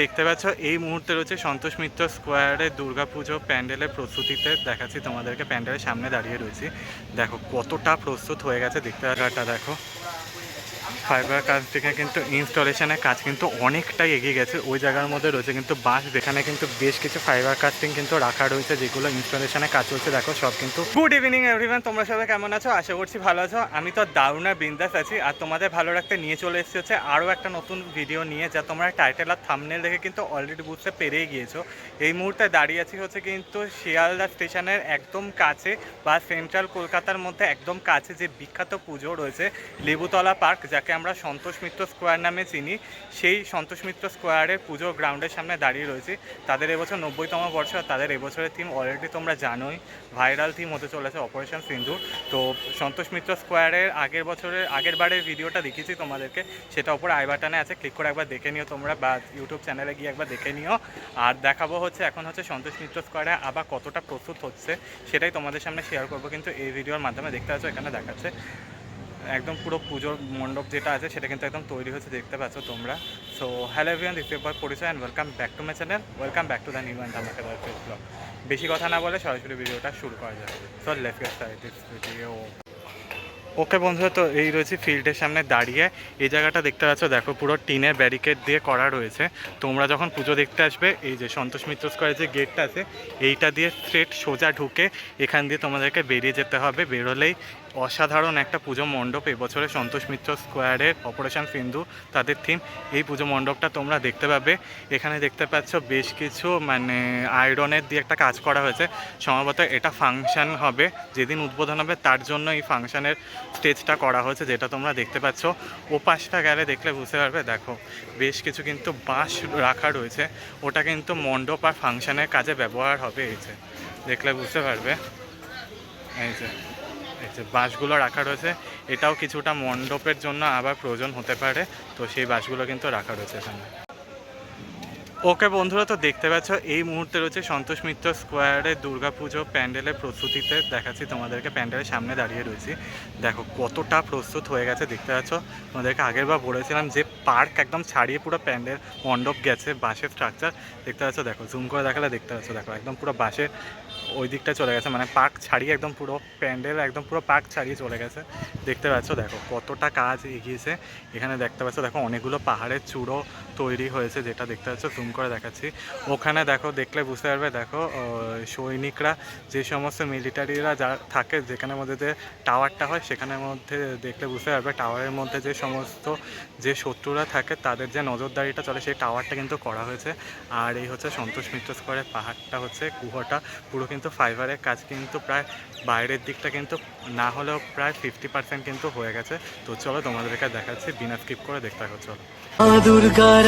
দেখতে পাচ্ছ, এই মুহূর্তে রয়েছে সন্তোষ মিত্র স্কোয়ারে দুর্গাপুজো প্যান্ডেলের প্রস্তুতিতে। দেখাচ্ছি তোমাদেরকে, প্যান্ডেলের সামনে দাঁড়িয়ে রয়েছি। দেখো কতটা প্রস্তুত হয়ে গেছে, দেখতে পাচ্ছ। দেখো। ফাইবার কাজ থেকে কিন্তু ইনস্টলেশনের কাজ কিন্তু অনেকটাই এগিয়ে গেছে। ওই জায়গার মধ্যে রয়েছে কিন্তু বাস যেখানে কিন্তু বেশ কিছু ফাইবার কাস্টিং কিন্তু রাখা রয়েছে, যেগুলো ইনস্টলেশনের কাজ চলছে। দেখো, সব কিন্তু গুড ইভিনিং এভরিওয়ান তোমরা সবাই কেমন আছো? আশা করছি ভালো আছো। আমি তো দারুণা বিন্দাস আছি। আর তোমাদের ভালো রাখতে নিয়ে চলে এসেছি হচ্ছে আরও একটা নতুন ভিডিও নিয়ে, যা তোমরা টাইটেল আর থামনেল দেখে কিন্তু অলরেডি বুঝতে পেরেই গিয়েছো। এই মুহূর্তে দাঁড়িয়ে আছি হচ্ছে কিন্তু শিয়ালদা স্টেশনের একদম কাছে বা সেন্ট্রাল কলকাতার মধ্যে একদম কাছে যে বিখ্যাত পুজো রয়েছে, লেবুতলা পার্ক, যাকে আমরা সন্তোষ মিত্র স্কোয়ার নামে চিনি। সেই সন্তোষ মিত্র স্কোয়ারের পুজো গ্রাউন্ডের সামনে দাঁড়িয়ে রয়েছে। তাদের এবছর নব্বইতম বর্ষ তাদের এবছরের থিম অলরেডি তোমরা জানোই ভাইরাল থিম হতে চলেছে অপারেশন সিন্ধু। তো সন্তোষ মিত্র স্কোয়ারের আগের বছরের, আগের বারের ভিডিওটা দেখিয়েছি তোমাদেরকে। সেটা ওপরে আই বাটনে আছে ক্লিক করে একবার দেখে নিও তোমরা বা ইউটিউব চ্যানেলে গিয়ে একবার দেখে নিও। আর দেখাবো হচ্ছে এখন হচ্ছে সন্তোষ মিত্র স্কোয়ারে আবার কতটা প্রস্তুত হচ্ছে, সেটাই তোমাদের সামনে শেয়ার করব। কিন্তু এই ভিডিওর মাধ্যমে দেখতে পাচ্ছ, এখানে দেখাচ্ছে। একদম পুরো পুজোর মণ্ডপ যেটা আছে, সেটা কিন্তু একদম তৈরি হচ্ছে দেখতে পাচ্ছ তোমরা। So hello everyone this is Parichay and welcome back to my channel welcome back to the new and আমাকে ব্লগ বেশি কথা না বলে সরাসরি ভিডিওটা শুরু করা যাবে সো দিস ভিডিও ওকে বন্ধুরা, তো এই রয়েছে ফিল্ডের সামনে দাঁড়িয়ে। এই জায়গাটা দেখতে পাচ্ছ, দেখো পুরো টিনের ব্যারিকেড দিয়ে করা রয়েছে। তোমরা যখন পুজো দেখতে আসবে, এই যে সন্তোষ মিত্র স্কোয়ারের যে গেটটা আছে, এইটা দিয়ে স্ট্রেট সোজা ঢুকে এখান দিয়ে তোমাদেরকে বেরিয়ে যেতে হবে। বেরোলেই অসাধারণ একটা পুজো মণ্ডপ এবছরে সন্তোষ মিত্র স্কোয়ারের অপারেশন সিন্ধু তাদের থিম এই পুজো মণ্ডপটা তোমরা দেখতে পাবে। এখানে দেখতে পাচ্ছ বেশ কিছু মানে আয়রনের দিয়ে একটা কাজ করা হয়েছে। সম্ভবত এটা ফাংশন হবে। যেদিন উদ্বোধন হবে তার জন্য এই ফাংশানের স্টেজটা করা হয়েছে, যেটা তোমরা দেখতে পাচ্ছ। ও পাশটা গেলে দেখলে বুঝতে পারবে, দেখো, বেশ কিছু কিন্তু বাঁশ রাখা রয়েছে। ওটা কিন্তু মণ্ডপ আর ফাংশানের কাজে ব্যবহার হবে, এই যে। দেখলে বুঝতে পারবে। এই যে। যে বাঁশগুলো রাখা রয়েছে, এটাও কিছুটা মণ্ডপের জন্য আবার প্রয়োজন হতে পারে। তো সেই বাঁশগুলো কিন্তু রাখা রয়েছে এখানে। ওকে বন্ধুরা, তো দেখতে পাচ্ছ, এই মুহূর্তে রয়েছে সন্তোষ মিত্র স্কোয়ারে দুর্গাপুজো প্যান্ডেলের প্রস্তুতিতে। দেখাচ্ছি তোমাদেরকে, প্যান্ডেলের সামনে দাঁড়িয়ে রয়েছি। দেখো কতটা প্রস্তুত হয়ে গেছে, দেখতে পাচ্ছ? তোমাদেরকে আগের বার বলেছিলাম যে পার্ক একদম ছাড়িয়ে পুরো প্যান্ডেল, মণ্ডপ গেছে, বাঁশের স্ট্রাকচার দেখতে পাচ্ছ, দেখো জুম করে দেখালে দেখতে পাচ্ছ, দেখো, একদম পুরো বাঁশের ওই দিকটা চলে গেছে। মানে পাক ছাড়িয়ে একদম পুরো প্যান্ডেল, একদম পুরো পাক ছাড়িয়ে চলে গেছে। দেখতে পাচ্ছ, দেখো কতটা কাজ এগিয়েছে। এখানে দেখতে পাচ্ছ, দেখো অনেকগুলো পাহাড়ের চূড়ো তৈরি হয়েছে, যেটা দেখতে পাচ্ছ, জুম করে দেখাচ্ছি। ওখানে দেখো, দেখলে বুঝতে পারবে, দেখো সৈনিকরা, যে সমস্ত মিলিটারিরা যা থাকে যেখানে মধ্যে যে টাওয়ারটা হয়, সেখানের মধ্যে দেখলে বুঝতে পারবে, টাওয়ারের মধ্যে যে সমস্ত যে শত্রুরা থাকে, তাদের যে নজরদারিটা চলে, সেই টাওয়ারটা কিন্তু করা হয়েছে। আর এই হচ্ছে সন্তোষ মিত্র স্কোয়ারের পাহাড়টা হচ্ছে, গুহটা, পুরো কিন্তু ফাইবারের কাজ, কিন্তু প্রায় বাইরের দিকটা কিন্তু না হলেও প্রায় ফিফটি পার্সেন্ট কিন্তু হয়ে গেছে। তো চলো তোমাদেরকে দেখাচ্ছি, বিনা স্কিপ করে দেখতে থাকো, চলো। দুর্গার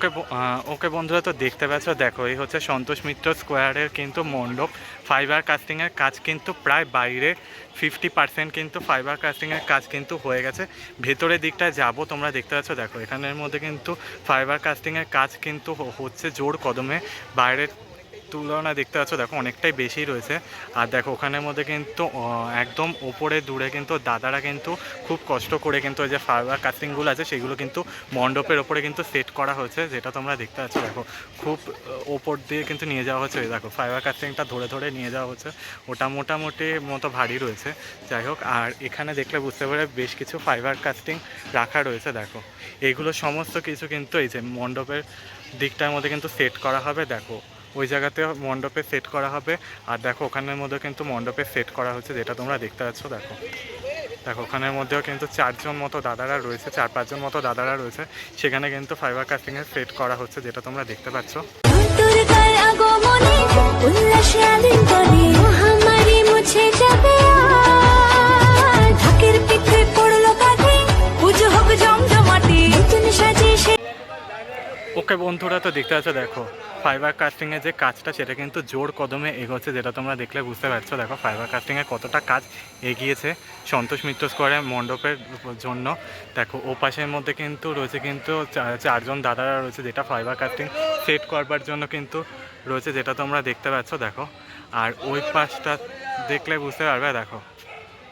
ওকে ওকে বন্ধুরা তো দেখতে পাচ্ছ, দেখো, এই হচ্ছে সন্তোষ মিত্র স্কোয়ারের কিন্তু মণ্ডপ। ফাইবার কাস্টিংয়ের কাজ কিন্তু প্রায় বাইরে ফিফটি পার্সেন্ট কিন্তু ফাইবার কাস্টিংয়ের কাজ কিন্তু হয়ে গেছে। ভেতরের দিকটায় যাব, তোমরা দেখতে পাচ্ছ, দেখো, এখানের মধ্যে কিন্তু ফাইবার কাস্টিংয়ের কাজ কিন্তু হচ্ছে জোর কদমে। বাইরের তুলনা দেখতে পাচ্ছ, দেখো অনেকটাই বেশি রয়েছে। আর দেখো, ওখানের মধ্যে কিন্তু একদম ওপরে দূরে কিন্তু দাদারা কিন্তু খুব কষ্ট করে কিন্তু ওই যে ফাইবার কাস্টিংগুলো আছে, সেগুলো কিন্তু মণ্ডপের ওপরে কিন্তু সেট করা হয়েছে, যেটা তোমরা দেখতে পাচ্ছ। দেখো, খুব ওপর দিয়ে কিন্তু নিয়ে যাওয়া হচ্ছে। দেখো ফাইবার কাস্টিংটা ধরে ধরে নিয়ে যাওয়া হচ্ছে। ওটা মোটামুটি মতো ভারী রয়েছে। যাই হোক, আর এখানে দেখলে বুঝতে পারে বেশ কিছু ফাইবার কাস্টিং রাখা রয়েছে। দেখো এইগুলো সমস্ত কিছু কিন্তু এই যে মণ্ডপের দিকটার মধ্যে কিন্তু সেট করা হবে। দেখো ওই জায়গাতে মণ্ডপে সেট করা হবে। আর দেখো, ওখানের মধ্যে কিন্তু মণ্ডপে সেট করা হচ্ছে যেটা তোমরা দেখতে পাচ্ছ, দেখো। দেখো, ওখানের মধ্যেও কিন্তু চারজন মতো দাদারা রয়েছে, চার পাঁচজন মতো দাদারা রয়েছে। সেখানে কিন্তু ফাইবার কাস্টিংয়ের সেট করা হচ্ছে, যেটা তোমরা দেখতে পাচ্ছ। উল্লাসে মহামারী মুছে যাবে। ওকে বন্ধুরা, তো দেখতে পাচ্ছ, দেখো ফাইবার কাস্টিংয়ের যে কাজটা, সেটা কিন্তু জোর কদমে এগোচ্ছে, যেটা তোমরা দেখলে বুঝতে পারছ। দেখো ফাইবার কাস্টিংয়ে কতটা কাজ এগিয়েছে সন্তোষ মিত্র স্কোয়ারে মণ্ডপের জন্য। দেখো, ও পাশের মধ্যে কিন্তু রয়েছে কিন্তু চারজন দাদারা রয়েছে, যেটা ফাইবার কাস্টিং সেট করবার জন্য কিন্তু রয়েছে, যেটা তোমরা দেখতে পাচ্ছ, দেখো। আর ওই পাশটা দেখলে বুঝতে পারবে, দেখো।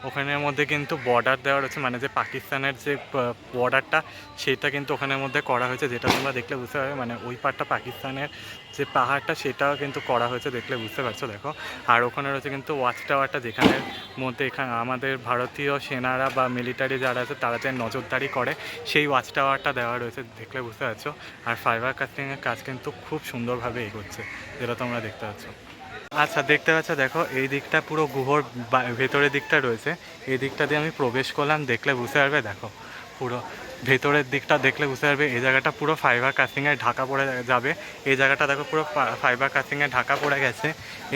ওখানের মধ্যে কিন্তু বর্ডার দেওয়া রয়েছে মানে যে পাকিস্তানের যে বর্ডারটা সেটা কিন্তু ওখানের মধ্যে করা হয়েছে, যেটা তোমরা দেখলে বুঝতে পারবে। মানে ওই পারটা পাকিস্তানের যে পাহাড়টা, সেটাও কিন্তু করা হয়েছে, দেখলে বুঝতে পারছ, দেখো। আর ওখানে রয়েছে কিন্তু ওয়াচ টাওয়ারটা যেখানের মধ্যে এখানে, আমাদের ভারতীয় সেনারা বা মিলিটারি যারা আছে, তারা যে নজরদারি করে, সেই ওয়াচ টাওয়ারটা দেওয়া রয়েছে, দেখলে বুঝতে পারছ। আর ফাইবার কাস্টিংয়ের কাজ কিন্তু খুব সুন্দরভাবে এগোচ্ছে, যেটা তোমরা দেখতে পাচ্ছ। আচ্ছা দেখতে পাচ্ছ, দেখো, এই দিকটা পুরো গুহর ভেতরের দিকটা রয়েছে। এই দিকটা দিয়ে আমি প্রবেশ করলাম, দেখলে বুঝতে পারবে, দেখো, পুরো ভেতরের দিকটা দেখলে বুঝতে পারবে, এই জায়গাটা পুরো ফাইবার কাস্টিংয়ে ঢাকা পড়ে যাবে। এই জায়গাটা, দেখো, পুরো ফাইবার কাস্টিংয়ে ঢাকা পড়ে গেছে।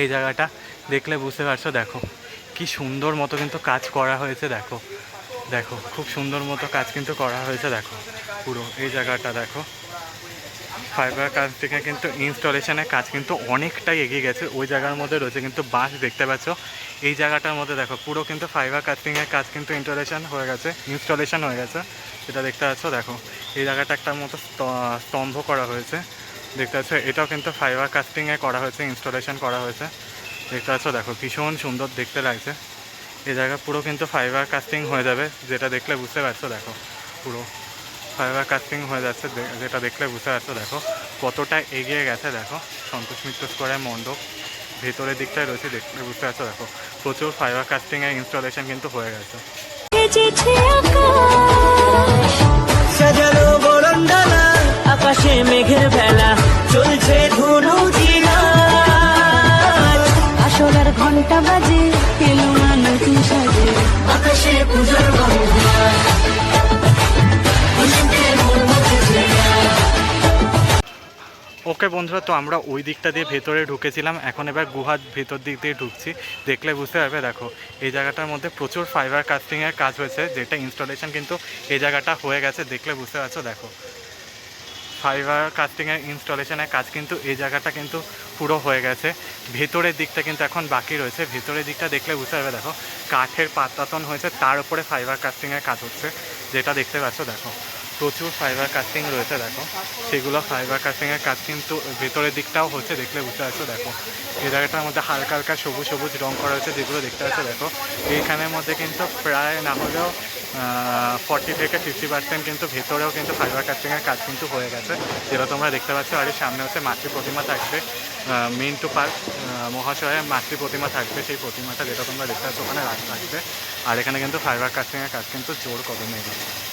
এই জায়গাটা দেখলে বুঝতে পারছ, দেখো, কি সুন্দর মতো কিন্তু কাজ করা হয়েছে, দেখো দেখো, খুব সুন্দর মতো কাজ কিন্তু করা হয়েছে, দেখো, পুরো এই জায়গাটা, দেখো। ফাইবার কাজ থেকে কিন্তু ইনস্টলেশনের কাজ কিন্তু অনেকটাই এগিয়ে গেছে। ওই জায়গার মধ্যে রয়েছে কিন্তু বাঁশ দেখতে পাচ্ছ। এই জায়গাটার মধ্যে দেখো, পুরো কিন্তু ফাইবার কাস্টিংয়ের কাজ কিন্তু ইনস্টলেশন হয়ে গেছে ইনস্টলেশন হয়ে গেছে। সেটা দেখতে পাচ্ছ, দেখো, এই জায়গাটা একটা মতো স্ত- স্তম্ভ করা হয়েছে। দেখতে পাচ্ছ, এটাও কিন্তু ফাইবার কাস্টিংয়ে করা হয়েছে ইনস্টলেশন করা হয়েছে। দেখতে পাচ্ছ, দেখো, ভীষণ সুন্দর দেখতে লাগছে। এই জায়গা পুরো কিন্তু ফাইবার কাস্টিং হয়ে যাবে, যেটা দেখলে বুঝতে পারছ, দেখো, পুরো। ফাইবার কাস্টিং হয়ে যাচ্ছে যেটা দেখলে বুঝতে পারছ দেখো। কতটা এগিয়ে গেছে দেখো। সন্তোষ মিত্র স্কোয়ারের মণ্ডপ ভেতরের দিকটায় রয়েছে দেখলে বুঝতে পারছ দেখো। প্রচুর ফাইবার কাস্টিংয়ের ইনস্টলেশন কিন্তু হয়ে গেছে। সাজানো আকাশে। মেঘের ভেলা চলছে ধনু আসলার ঘণ্টা বাজে এলো না নতুন সাজে। আকাশে পুজোর ওকে বন্ধুরা, তো আমরা ওই দিকটা দিয়ে ভেতরে ঢুকেছিলাম। এখন এবার গুহার ভেতর দিক দিয়ে ঢুকছি। দেখলে বুঝতে পারবে, দেখো, এই জায়গাটার মধ্যে প্রচুর ফাইবার কাস্টিংয়ের কাজ হয়েছে, যেটা ইনস্টলেশন কিন্তু এই জায়গাটা হয়ে গেছে। দেখলে বুঝতে পারছ, দেখো ফাইবার কাস্টিংয়ের ইনস্টলেশনের কাজ কিন্তু এই জায়গাটা কিন্তু পুরো হয়ে গেছে। ভেতরের দিকটা কিন্তু এখন বাকি রয়েছে। ভেতরের দিকটা দেখলে বুঝতে পারবে, দেখো, কাঠের পাতাতন হয়েছে, তার উপরে ফাইবার কাস্টিংয়ের কাজ হচ্ছে, যেটা দেখতে পাচ্ছ, দেখো। প্রচুর ফাইবার কাস্টিং রয়েছে, দেখো। সেগুলো ফাইবার কাস্টিংয়ের কাজ কিন্তু ভেতরের দিকটাও হচ্ছে, দেখলে বুঝতে পারছ, দেখো। এই জায়গাটার মধ্যে হালকা হালকা সবুজ সবুজ রং করা হয়েছে, যেগুলো দেখতে পাচ্ছ, দেখো। এইখানের মধ্যে কিন্তু প্রায় না হলেও ফর্টি থেকে ফিফটি পার্সেন্ট কিন্তু ভেতরেও কিন্তু ফাইবার কাস্টিংয়ের কাজ কিন্তু হয়ে গেছে। যেটা তোমরা দেখতে পাচ্ছ, আর সামনে হচ্ছে মাতৃ প্রতিমা থাকবে। মিন্টু পার্ক মহাশয়ের মাতৃ প্রতিমা থাকবে, সেই প্রতিমাটা যেটা তোমরা দেখতে পাচ্ছ, ওখানে রাখা থাকবে। আর এখানে কিন্তু ফাইবার কাস্টিংয়ের কাজ কিন্তু জোর কদমে ফুলের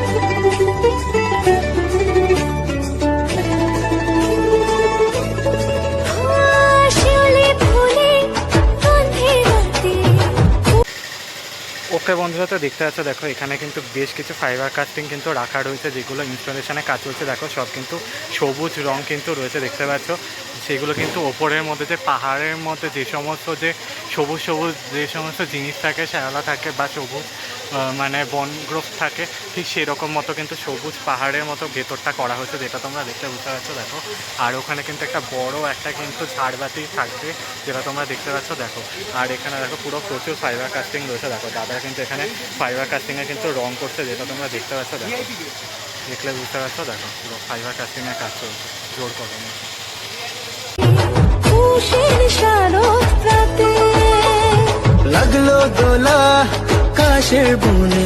ওকে বন্ধুরা, তো দেখতে পাচ্ছ, দেখো, এখানে কিন্তু বেশ কিছু ফাইবার কাস্টিং কিন্তু রাখা রয়েছে, যেগুলো ইনস্টলেশনে কাজ চলছে দেখো, সব কিন্তু সবুজ রং কিন্তু রয়েছে, দেখতে পাচ্ছ। সেগুলো কিন্তু ওপরের মধ্যে যে, পাহাড়ের মধ্যে যে সমস্ত যে সবুজ সবুজ যে সমস্ত জিনিস থাকে, শ্যাওলা থাকে বা সবুজ মানে বনগ্রোভ থাকে ঠিক সেরকম মতো কিন্তু সবুজ পাহাড়ের মতো ভেতরটা করা হয়েছে যেটা তোমরা দেখতে বুঝতে পারছ দেখো। আর ওখানে কিন্তু একটা বড় একটা কিন্তু ঝাড়বাতি থাকবে যেটা তোমরা দেখতে পাচ্ছ দেখো। আর এখানে দেখো পুরো প্রচুর ফাইবার কাস্টিং রয়েছে দেখো। দাদারা কিন্তু এখানে ফাইবার কাস্টিংয়ে কিন্তু রং করছে যেটা তোমরা দেখতে পাচ্ছ দেখো। দেখলে বুঝতে পারছ দেখো পুরো ফাইবার কাস্টিংয়ের কাজ চলছে জোর করো লাগল দোলা কাশের বনে।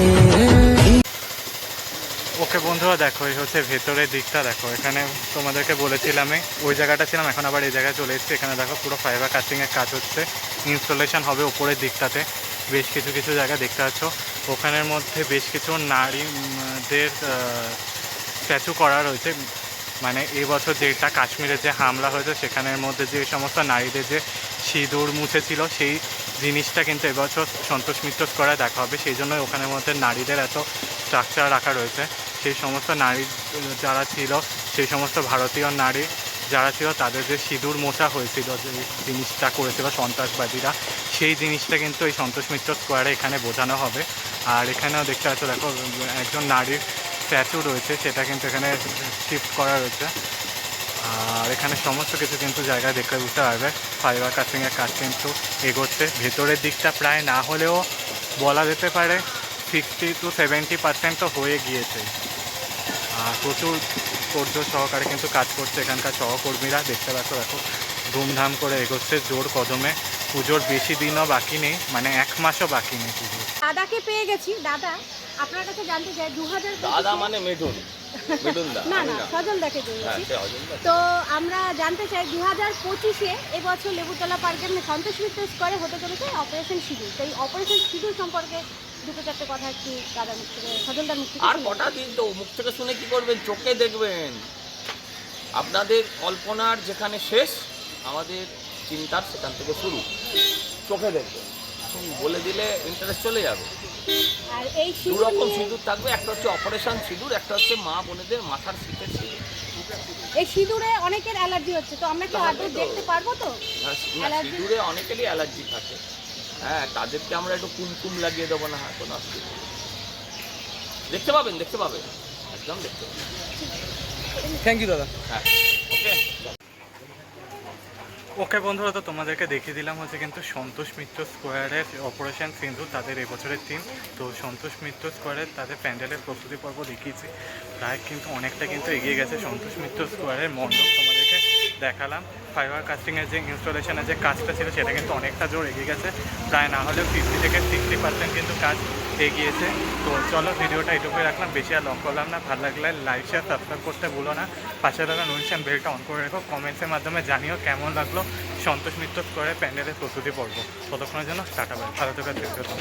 ওকে বন্ধুরা, দেখো, এই হচ্ছে ভেতরের দিকটা, দেখো, এখানে তোমাদেরকে বলেছিলাম ওই জায়গাটা ছিলাম, এখন আবার এই জায়গায় চলে এসেছি, এখানে দেখো পুরো ফাইবার কাস্টিংয়ের কাজ হচ্ছে ইনস্টলেশন হবে উপরের দিকটাতে, বেশ কিছু কিছু জায়গা দেখতে পাচ্ছ, ওখানের মধ্যে বেশ কিছু নারীদের স্ট্যাচু করা রয়েছে মানে এবছর যেটা কাশ্মীরে যে হামলা হয়েছে, সেখানের মধ্যে যে সমস্ত নারীদের যে সিঁদুর মুছেছিল, সেই জিনিসটা কিন্তু এবছর সন্তোষ মিত্র করা দেখা হবে। সেই জন্য ওখানের মধ্যে নারীদের এত স্ট্রাকচার রাখা রয়েছে। সেই সমস্ত নারী, যারা ছিল, সেই সমস্ত ভারতীয় নারী যারা ছিল, তাদের যে সিঁদুর মোচা হয়েছিল, যে জিনিসটা করেছিল সন্ত্রাসবাদীরা, সেই জিনিসটা কিন্তু এই সন্তোষ মিত্র স্কোয়ারে এখানে বোঝানো হবে। আর এখানেও দেখতে পাচ্ছ, দেখো, একজন নারীর স্ট্যাচু রয়েছে, সেটা কিন্তু এখানে শিফট করা রয়েছে। আর এখানে সমস্ত কিছু কিন্তু জায়গায় দেখে বুঝতে পারবে। ফাইবার কাটিংয়ের কাজ কিন্তু এগোচ্ছে। ভেতরের দিকটা প্রায় না হলেও বলা যেতে পারে সিক্সটি টু সেভেন্টি পার্সেন্ট তো হয়ে গিয়েছে। আর প্রচুর ধৈর্য সহকারে কিন্তু কাজ করছে এখানকার সহকর্মীরা। দেখতে পাচ্ছ, দেখো, ধুমধাম করে এগোচ্ছে জোর কদমে। পুজোর বেশি দিনও বাকি নেই মানে এক মাসও বাকি নেই পুজোর। দাদাকে পেয়ে গেছি। দাদা আপনার কাছে জানতে চাই দু হাজার দাদা মানে মেডুন না না সজল দাকে হ্যাঁ তো আমরা জানতে চাই দু হাজার পঁচিশে এবছর লেবুতলা পার্কের সন্তোষ মিত্র স্কোয়ারে হতে চলেছে অপারেশন শিডিউল তো এই অপারেশন শিডিউল সম্পর্কে দুটো চারটে কথা একটু দাদার মুখ থেকে সজলদার মুখ আর। কটা দিন তো মুখ থেকে শুনে কি করবেন? চোখে দেখবেন। আপনাদের কল্পনার যেখানে শেষ আমাদের চিন্তার সেখান থেকে শুরু। চোখে দেখবেন এখন বলে দিলে ইন্টারেস্ট চলে যাবে। আর এই দু রকম সিঁদুর থাকবে। একটা হচ্ছে অপারেশন সিঁদুর একটা হচ্ছে মা বোনেদের মাথার শীতের সিঁদুর। এই সিঁদুরে অনেকের অ্যালার্জি হচ্ছে তো আমরা কি তাহলে আদৌ দেখতে পারব তো? সিঁদুরে অনেকেরই অ্যালার্জি থাকে। হ্যাঁ তাদেরকে আমরা একটু কুমকুম লাগিয়ে দেবো না হ্যাঁ কোনো অসুবিধা দেখতে পাবেন দেখতে পাবেন। একদম দেখতে পাবেন। থ্যাংক ইউ দাদা। হ্যাঁ ওকে ওকে বন্ধুরা তো তোমাদেরকে দেখিয়ে দিলাম হচ্ছে কিন্তু সন্তোষ মিত্র স্কোয়ারের অপারেশন সিন্ধু তাদের এবছরের টিম তো সন্তোষ মিত্র স্কোয়ারের তাদের প্যান্ডেলের প্রস্তুতি পর্ব দেখিয়েছি। প্রায় কিন্তু অনেকটা কিন্তু এগিয়ে গেছে সন্তোষ মিত্র স্কোয়ারের মণ্ডপ তোমাদেরকে দেখালাম। ফাইবার কাস্টিংয়ের যে ইনস্টলেশনের যে কাজটা ছিল সেটা কিন্তু অনেকটা জোর এগিয়ে গেছে। প্রায় না হলেও ফিফটি থেকে সিক্সটি পার্সেন্ট কিন্তু কাজ এগিয়েছে তো চলো ভিডিওটা এটুকুই রাখলাম। বেশি আর লং করলাম না। ভালো লাগলে লাইক শেয়ার সাবস্ক্রাইব করতে ভুলো না। পাশে থাকা নুনশান বেলটা অন করে রেখো। কমেন্টসের মাধ্যমে জানিও কেমন লাগল। সন্তোষ মিত্র করে প্যান্ডেলের প্রস্তুতি পড়ব ততক্ষণের জন্য টাটা বাই ভালো থাকার করো